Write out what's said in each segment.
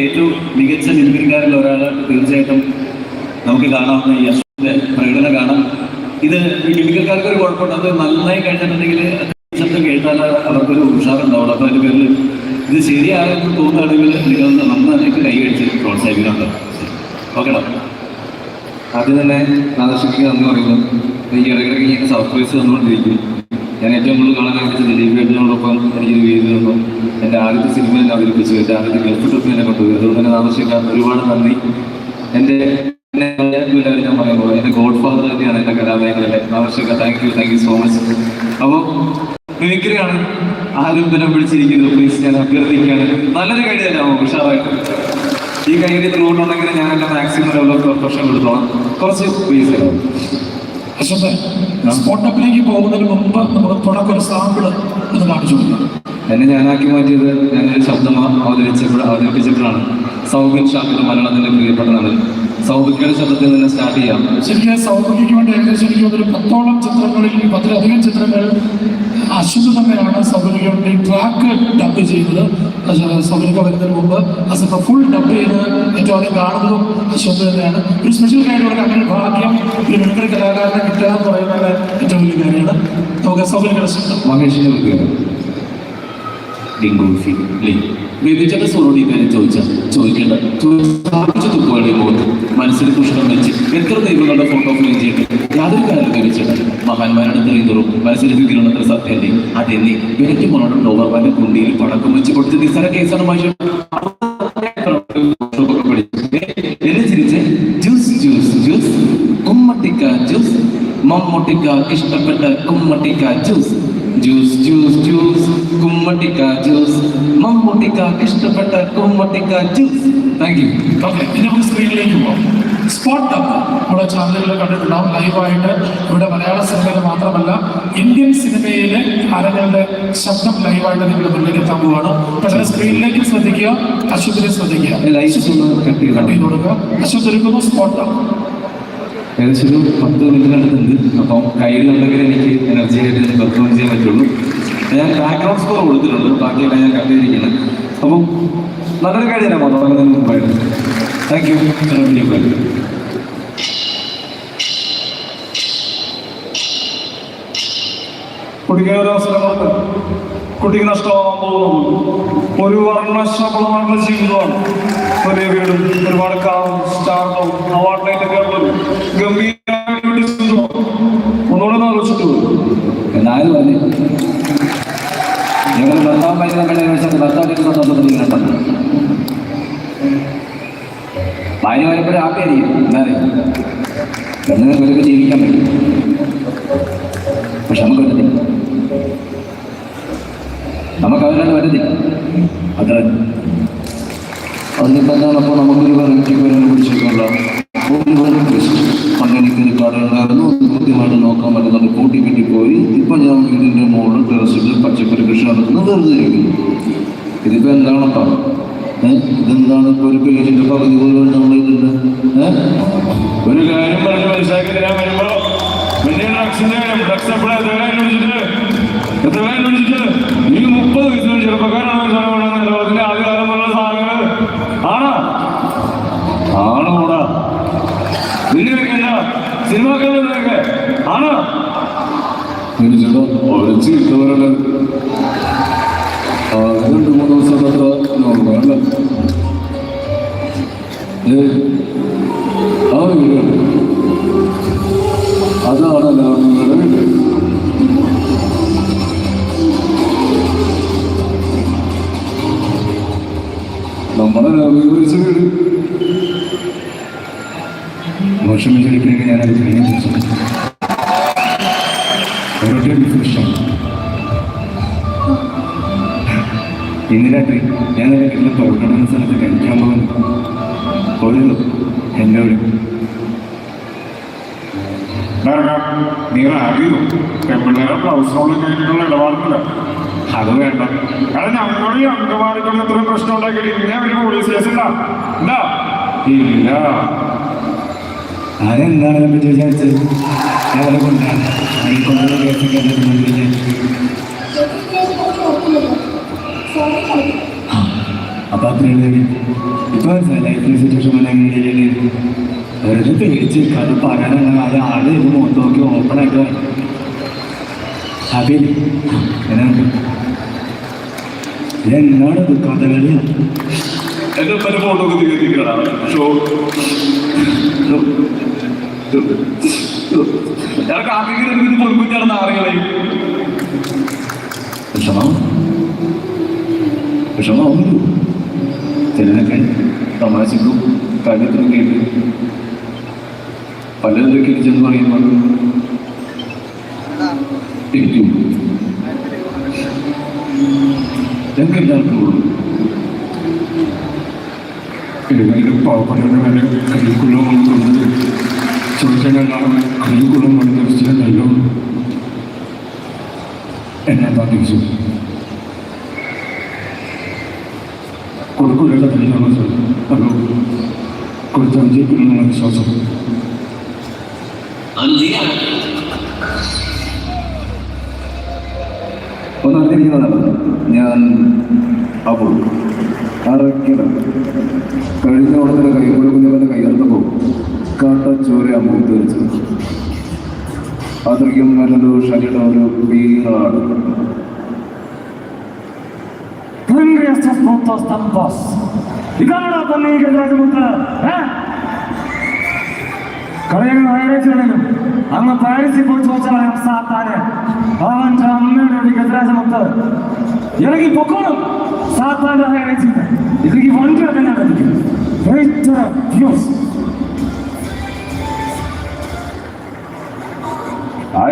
ഏറ്റവും മികച്ച മിമിക്രിക്കാരിൽ ഒരാൾ തീർച്ചയായിട്ടും നമുക്ക് കാണാവുന്ന ഈ അശ്വന്റെ പ്രകടനം കാണാം. ഇത് ഈ മിമിക്രിക്കാർക്ക് ഒരു കുഴപ്പമുണ്ട്. അത് നന്നായി കഴിഞ്ഞിട്ടുണ്ടെങ്കിൽ ശബ്ദം കേട്ടാൽ അവർക്കൊരു ഉഷാറുണ്ടാവുള്ളൂ അപ്പോൾ അതിന്റെ പേരിൽ ഇത് ശരിയാകുമെന്ന് തോന്നുകയാണെങ്കിൽ നിങ്ങൾ നന്നായിട്ട് കൈ അടിച്ച് പ്രോത്സാഹിക്കുന്നുണ്ട് ഓക്കെടാ ആദ്യം തന്നെ നാദശക്തി എന്ന് പറയുന്നു. ഈ ഇടയ്ക്കിടയ്ക്ക് ഇങ്ങനെ സർപ്രൈസ് തന്നുകൊണ്ടിരിക്കും ഞാൻ ഏറ്റവും കൂടുതൽ കാണാൻ ആഗ്രഹിച്ചത് ദിലീപ് ഏട്ടനോടൊപ്പം എനിക്കൊരു വേദി തന്നു എന്റെ ആദ്യത്തെ സിനിമ എന്നെ അവതരിപ്പിച്ചു എന്റെ ആദ്യത്തെ ഗൾഫ് ട്രിപ്പ് എന്നെ കൊണ്ടുപോയി അതുകൊണ്ട് തന്നെ താമസിക്കാൻ ഒരുപാട് നന്ദി. എന്റെ ഞാൻ പറയുമ്പോൾ എന്റെ ഗോഡ് ഫാദർ തന്നെയാണ് എന്റെ കലാമേഖലയിലെ നാദർശിക്ക thank you thank you so much അപ്പോൾ മിമിക്രിയാണ് ആരും ബലം പിടിച്ചിരിക്കുന്നത്. പ്ലീസ് ഞാൻ അഭ്യർത്ഥിക്കുകയാണ്. നല്ലൊരു തരാമോ ഉഷാറായിട്ട്. ഈ ത്രൂട്ടുണ്ടെങ്കിൽ ഞാൻ എന്റെ മാക്സിമം ലെവൽ പ്രൊഫഷൻ എടുത്തോളാം. കുറച്ച് പ്ലീസ് തരാം സ്പോട്ടപ്പിലേക്ക് പോകുന്നതിന് മുമ്പ് നമുക്ക് തുടക്കം ഒരു സാമ്പിൾ ഒന്ന് കാണിച്ചു കൊടുക്കാം. എന്നെ ഞാനാക്കി മാറ്റിയത് ഞാനൊരു ശബ്ദം അവതരിച്ചപ്പോൾ അവതരിപ്പിച്ചപ്പോഴാണ്. സൗബിൻ ഷാഹിദ് മലയാളത്തിന്റെ പ്രിയപ്പെട്ടതാണ് സൗബിക്കയുടെ ശബ്ദത്തിൽ നിന്ന് സ്റ്റാർട്ട് ചെയ്യാം. ശരിക്കും സൗകര്യക്ക് വേണ്ടി ഏകദേശം എനിക്ക് ഒരു പത്തോളം ചിത്രങ്ങളിൽ പത്തിലധികം ചിത്രങ്ങൾ അശ്വതി തന്നെയാണ് സൗകര്യക്ക് വേണ്ടി ട്രാക്ക് ഡബ് ചെയ്തത്. സൗകര്യമൊക്കെ വരുന്നതിന് മുമ്പ് അസത്തെ ഫുൾ ഡബ് ചെയ്ത് ഏറ്റവും അധികം കാണുന്നതും അശ്വതി തന്നെയാണ്. ഒരു സ്പെഷ്യൽ കാര്യമുള്ള അങ്ങനെ ഭാഗ്യം. ഒരു മിമിക്രി കലാകാരനെ കിട്ടുക എന്ന് പറയുന്നത് ഏറ്റവും വലിയ കാര്യമാണ് നമുക്ക് സൗകര്യങ്ങളുടെ മഹേഷിനെ വിളിക്കുക ഡിങ്കോഫി വേദിച്ചേട്ടൻ സോളോടി കാര്യം ചോദിച്ചാൽ ചോദിക്കേണ്ട ചോദിച്ചു തുപ്പുകളുടെ മുഖത്ത് മനസ്സിൽ പുഷ്പം വെച്ച് എത്ര ദൈവങ്ങളുടെ ഫോട്ടോ ഫ്രെയിം ചെയ്തിട്ട് യാതൊരു കാര്യം ധരിച്ചിട്ട് മഹാന്മാരുടെ തെളിയുന്നതും മനസ്സിലെത്തിക്കണമെത്ര സത്യല്ലേ അതെന്നെ വിലയ്ക്ക് പോകണം ഡോവർമാന്റെ കുണ്ടിയിൽ പടക്കം വെച്ച് കൊടുത്ത് നിസ്സാര കേസാണ് മനുഷ്യൻ എന്നെ ചിരിച്ച്? Juice juice juice. ജ്യൂസ് മമ്മൂട്ടിക്ക ഇഷ്ടപ്പെട്ട കുമ്മട്ടിക്ക ജ്യൂസ്. ജ്യൂസ് ജ്യൂസ് ജ്യൂസ് കുമ്മട്ടിക്ക ജ്യൂസ് മമ്മൂട്ടിക്ക ഇഷ്ടപ്പെട്ട കുമ്മട്ടിക്ക ജ്യൂസ്. താങ്ക് യു ഓക്കെ ഇനി നമുക്ക് സ്ക്രീനിലേക്ക് പോകാം സ്പോട്ട് അപ്പ് നമ്മുടെ ചാനലുകളിൽ കണ്ടിട്ടുണ്ടാവും ലൈവായിട്ട് ഇവിടെ മലയാള സിനിമയിൽ മാത്രമല്ല ഇന്ത്യൻ സിനിമയിലെ അരങ്ങളുടെ ശബ്ദം ലൈവായിട്ട് നിങ്ങളുടെ മുന്നിലേക്ക് എത്താൻ പോവാണ്. പക്ഷേ സ്ക്രീനിലേക്ക് ശ്രദ്ധിക്കുക അശ്വതിനെ ശ്രദ്ധിക്കുക. കട്ട് ചെയ്ത്? കൊടുക്കുക. അശ്വത് ഒരുക്കുന്നു സ്പോട്ട് അപ്പ് ഏകദേശം ഒരു പത്ത് മിനിറ്റിനടുത്തുണ്ട് അപ്പം കയ്യിലുണ്ടെങ്കിൽ എനിക്ക് എനർജി ആയിട്ട് ഞാൻ പെർഫോം ചെയ്യാൻ പറ്റുള്ളൂ. ഞാൻ ബാക്ക്ഗ്രൗണ്ട് സ്കോർ കൊടുത്തിട്ടുണ്ട്. ബാക്കിയെല്ലാം ഞാൻ കണ്ടിരിക്കുന്നത് അപ്പം നല്ലൊരു കാര്യം തരാമോ തുടങ്ങുന്നതിന് മുമ്പായിട്ട്. താങ്ക് യു കുടിക്കാൻ ഒരു അവസരം അവസരമുണ്ട് കുട്ടിക്ക് നഷ്ടമാവാൻ പോകുന്നു. ഒരു വർണശബളമായിട്ടുള്ള ജീവിതമാണ്. വലിയ വീടും ഒരുപാട് കാറും സ്റ്റാറും അവാർഡ് ജീവിതമാണ് ഒന്നുകൂടെ ഒന്ന് ആലോചിച്ചിട്ട് ഭാര്യ ജീവിക്കാൻ പറ്റും. പക്ഷെ നമുക്ക് നമുക്ക് അതിനാണ് വരുന്നില്ല അത്ര അതിന് അപ്പോൾ നമുക്കൊരു വെറൈറ്റി പേരെ പിടിച്ചേക്കുള്ള പണ്ടെനിക്കൊരു കടയുണ്ടായിരുന്നു കൃത്യമായിട്ട് നോക്കാൻ പറ്റുന്നുണ്ട്. കൂട്ടി കിട്ടി പോയി ഇപ്പം ഞാൻ വീടിന്റെ മുകളിൽ ടെറസിൽ പച്ചക്കറി കൃഷി നടത്തുന്നു വെറുതെ ഇരിക്കുന്നു. ഇതിപ്പോൾ എന്താണപ്പം? ഇതെന്താണ് ഇപ്പോൾ ഒരു പേജിന്റെ പകുതി പോലും നമ്മളിതുണ്ട് ഏഹ് ഒരു കാര്യം പറഞ്ഞ് മനസ്സിലാക്കി തരാൻ വരുമ്പോൾ വലിയ എത്ര കാര്യം വിളിച്ചിട്ട് നീ മുപ്പത് വയസ്സിന് ചെറുപ്പക്കാരാണ് സാധനം ലോകത്തിന്റെ ആദ്യകാലം എന്നുള്ള സാധനങ്ങൾ ആണോ. ആണോ കൂടാ. നിന്നെയൊക്കെ എന്താ സിനിമാക്കാരൊക്കെ ആണോ. ഒരു ചേട്ടാ ഒരച്ച് കിട്ടുന്നവരുടെ രണ്ട് മൂന്ന് ദിവസം അത്ര നോർമൽ ഏ ഒരൊറ്റ ഡിഫിനിഷൻ ഇന്ന് രാത്രി ഞാൻ എന്റെ വീട്ടിലെ തുറക്കണമെന്ന സ്ഥലത്ത് കഴിക്കാൻ പോകുന്നു പോയല്ലോ എന്റെ ഒരു നീ റാഗിയോ പെൺപിള്ളേരെ ബ്ലൗസിനോട് കഴിഞ്ഞിട്ടുള്ള ഇടപാടില്ല അത് വേണ്ട. കാരണം ഞങ്ങൾ അംഗവാദികളിൽ അംഗമാർക്കുള്ള പ്രശ്നം ഉണ്ടാക്കിയിട്ട് ഇങ്ങനെ ഒരു പോലീസ് കേസ് ഉണ്ടാ ഇല്ല. അതെന്താണ് എന്നെ പറ്റി വിചാരിച്ചത്? അവരെ കൊണ്ടാണ്. ഈ കൊണ്ടുള്ള കേസൊക്കെ എന്നെ വിചാരിച്ചു അപ്പൊ അത്രയാണ് ഇപ്പൊ ലൈഫ് സിറ്റുവേഷൻ എങ്ങനെയാണ് വെറുതെ പേടിച്ച് കഥ പറയാനുള്ള അത് ആൾ ഇത് മുഖത്ത് നോക്കി ഓപ്പൺ ആയിട്ട്. ഹാപ്പി എന്നുണ്ട് എന്നാണ് കഥകളി എന്നെ പല ഫോട്ടോ ഒക്കെ തീർത്തിക്കണം ഷോ. ഞാൻ കാക്കിങ്ങനെ പൊളിക്കുറ്റാണ് ആളുകളെ വിഷമം. വിഷമാവുന്നു ചിലരൊക്കെ തമാശക്കും കാര്യത്തിനും കേട്ട് പലരിലൊക്കെ ചെന്ന് പറയുമ്പോൾ എനിക്കും ഞങ്ങൾക്ക് എല്ലാവർക്കും ഉള്ളൂ. ഏതായാലും പാവപ്പെട്ടവരുടെ മേലെ കരിക്കുള്ളം കൊണ്ടുവന്നത് ചോദിച്ചാൽ കൊണ്ട് നിശ്ചയമല്ലോ എന്നെ ബാധിച്ചു കൊടുക്കൂല കഥയിലാണ് സാർ അത് കൊടുത്ത വിജയിക്കുള്ള വിശ്വാസം ഒന്ന് അറിഞ്ഞിരിക്കുന്നതാണ് ഞാൻ അപ്പോൾ. അറയ്ക്കണം കഴിഞ്ഞ ഉടനെ കൈ ഒരു കുഞ്ഞുങ്ങളുടെ കൈയെടുത്തപ്പോൾ കാട്ട ചോര മുഖത്ത് വെച്ചത് അത്രയ്ക്കും നല്ലൊരു ശരീരം ഒരു വീണാണ് ഇതാണോ തന്നെ ഈ ഗജരാജമുത്ത് കളയുന്ന വയറേച്ചാണെങ്കിലും അങ്ങ് പാരീസിൽ പോയി ചോദിച്ചാൽ സാത്താന് അവന്റെ അമ്മയുടെ ഒരു ഗജരാജമുത്ത് ഇറങ്ങി പൊക്കോളും. സാത്താന്റെ ഹയറേച്ചിൽ ഇല്ലെങ്കിൽ വണ്ടി തന്നെ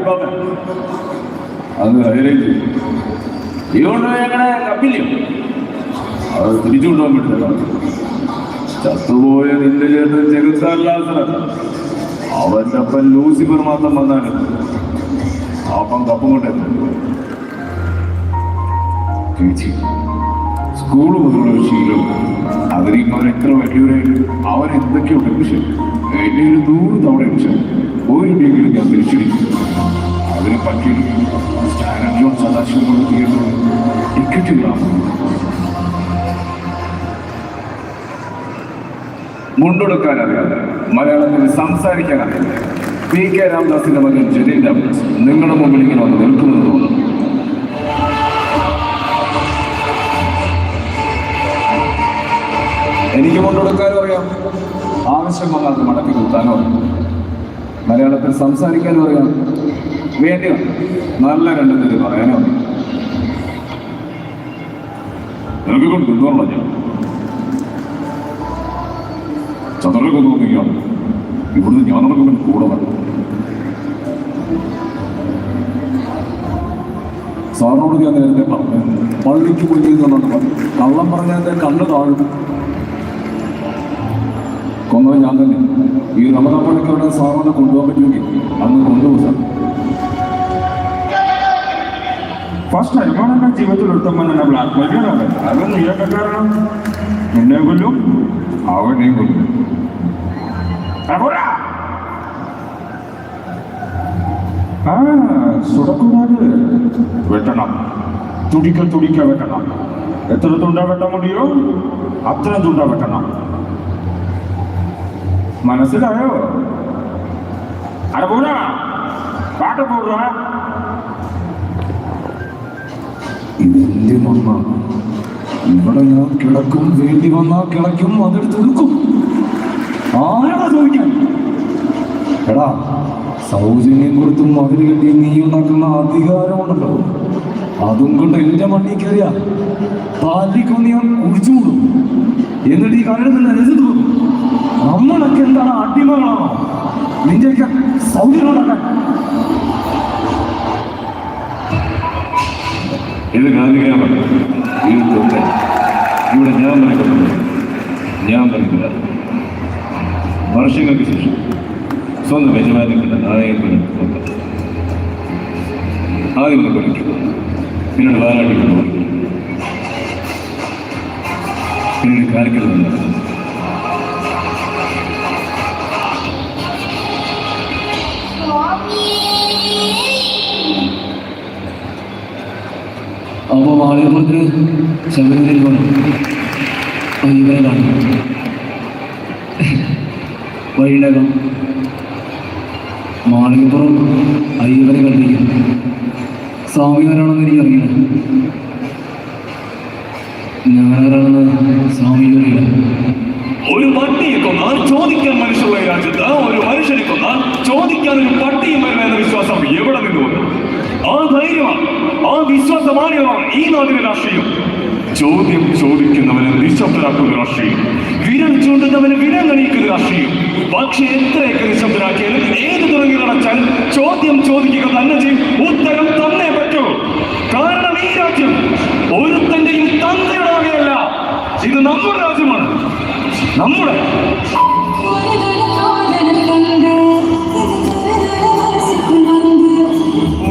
ബാബൻ അത് ഹൈറേഞ്ച് ഇതുകൊണ്ട് ഞങ്ങളെ കപ്പില്ലയോ അത് തിരിച്ചു കൊണ്ടുപോകാൻ പറ്റില്ല. ചത്തുപോയ നിന്റെ ചേട്ടൻ ചെകുത്താലാസന അവന്റെ അപ്പൻ ലൂസിഫർ മാത്രം വന്നാണ്. അപ്പം കപ്പം കൊണ്ടേ. സ്കൂൾ മുതലുള്ള ശീലം. അതിനിപ്പോ എത്ര വലിയവരായിട്ട് അവൻ എന്തൊക്കെയുണ്ട് പക്ഷെ എന്നെ ഒരു നൂറ് തവണ പക്ഷെ ഒരു ഡിഗ്രി ഞാൻ തിരിച്ചിരിക്കും അതിന് പറ്റിയെടുക്കും സ്റ്റാൻഡോ സദാശിവ തിയേറ്ററിൽ ടിക്കറ്റുകളാണ് മുണ്ടൊടുക്കാൻ അറിയാതെ മലയാളത്തിൽ സംസാരിക്കാൻ അറിയാതെ പി കെ രാമദാസിന്റെ മകൻ ജലീൽ രാംദാസ് നിങ്ങളുടെ മുമ്പിൽ ഇങ്ങനെ വന്ന് നിൽക്കുന്നത് തോന്നുന്നു. എനിക്ക് മുണ്ടൊടുക്കാനും അറിയാം. ആവശ്യം വന്നാൽ മടക്കി കുത്താനോ അറിയാം. മലയാളത്തിൽ സംസാരിക്കാനും അറിയാം. വേണ്ടി നല്ല രണ്ടു പേര് പറയാനോ അറിയാം. കൊണ്ട് തിന്നോളാം ഞാൻ. ചന്ദ്രനൊക്കെ തോന്നുകയാണ് ഇവിടുന്ന് ഞാൻ നടക്കുമ്പോൾ കൂടെ വരണം. സാറിനോട് ഞാൻ നേരത്തെ പറഞ്ഞു പള്ളിക്ക് പോയി എന്നുള്ളത് പറഞ്ഞു കള്ളം പറഞ്ഞാൽ എന്റെ കണ്ണ് താഴും. കൊന്നത് ഞാൻ തന്നെ. ഈ റമദാൻ പള്ളിക്കവിടെ സാറിനെ കൊണ്ടുപോകാൻ പറ്റുമെങ്കിൽ അന്ന് കൊണ്ടുപോകും ഫസ്റ്റ് എന്റെ ജീവിതത്തിൽ എടുത്തമ്മ എന്നെ ബ്ലാക്ക് മെയിൽ അതൊന്നും ഇതൊക്കെ കാരണം. എന്നെ കൊല്ലും. ఆవిడే ఉంది ప్రభురా சுடக்கூடாது வெட்டணும் துடிக்க துடிக்க வெட்டணும் எத்தனை துண்டா வெட்ட முடியும் அத்தனை துண்டா வெட்டணும் மனசிலாயோ அட போடா பாட்ட போடுறா இது எந்த மர்மம் ഇവിടെ ഞാൻ കിടക്കും വേണ്ടി വന്നാ കിടക്കും അതെടുത്ത് നിൽക്കും ആരാണ് ചോദിക്കാൻ? എടാ സൗജന്യം കൊടുത്തും മതിൽ കെട്ടി നീ ഉണ്ടാക്കുന്ന അധികാരമുണ്ടല്ലോ. അതും കൊണ്ട് എന്റെ മണ്ണിൽ കയറിയ പാലിക്കൊന്ന് ഞാൻ കുടിച്ചു കൊടുക്കും എന്നിട്ട് ഈ കരടുന്ന രസിച്ചു കൊടുക്കും നമ്മളൊക്കെ എന്താണ് അടിമകളാണോ? നിന്റെയൊക്കെ സൗജന്യം ഉണ്ടാക്കാൻ ഇത് ഇത് തൊട്ട് ഇവിടെ ഞാൻ പറയുന്നത് ഞാൻ പറയുന്നില്ല വർഷങ്ങൾക്ക് ശേഷം സ്വന്തം യജമാനിക്കുന്ന നായകൻ ആദ്യം ഒന്ന് പഠിക്കും. പിന്നീട് കൊണ്ടുപോയി പിന്നീട് കാലിക്കൽ അപ്പോൾ മാളികപ്പുറത്തിന് ശബരിമലയിൽ പോകണം വഴികളാണ് വഴിനകം മാളികപ്പുറം അയ്യവരെ കണ്ടിരിക്കും സ്വാമിമാരാണെന്ന് എനിക്കറിയില്ല. ഞാനാരാണെന്ന് സ്വാമി അറിയില്ല. ഒരു പട്ടിയെ കൊന്നാൽ ചോദിക്കാൻ മനുഷ്യരുടെ രാജ്യത്ത്. ഒരു മനുഷ്യനെ കൊന്നാൽ ചോദിക്കാൻ ഒരു പട്ടിയും വരുന്ന വിശ്വാസം എവിടെ നിന്ന് വന്നു? ആ ധൈര്യമാണ് ആ വിശ്വാസമാണ് ഈ നാട്ടിലെ രാഷ്ട്രീയം ചോദ്യം ചോദിക്കുന്നവനെ നിശബ്ദരാക്കുന്ന രാഷ്ട്രീയം. വിരൽ ചൂണ്ടുന്നവന് വിരങ്ങണിക്കുന്ന രാഷ്ട്രീയം. പക്ഷെ എത്രയൊക്കെ നിശബ്ദരാക്കിയാലും ഏത് തുടങ്ങി നടച്ചാലും ചോദ്യം ചോദിക്കുക തന്നെ ചെയ്യും. ഉത്തരം തന്നെ പറ്റൂ. കാരണം ഈ രാജ്യം ഒരുത്തന്റെയും തന്ത്രയുടെ വകയല്ല. ഇത് നമ്മുടെ രാജ്യമാണ്. നമ്മുടെ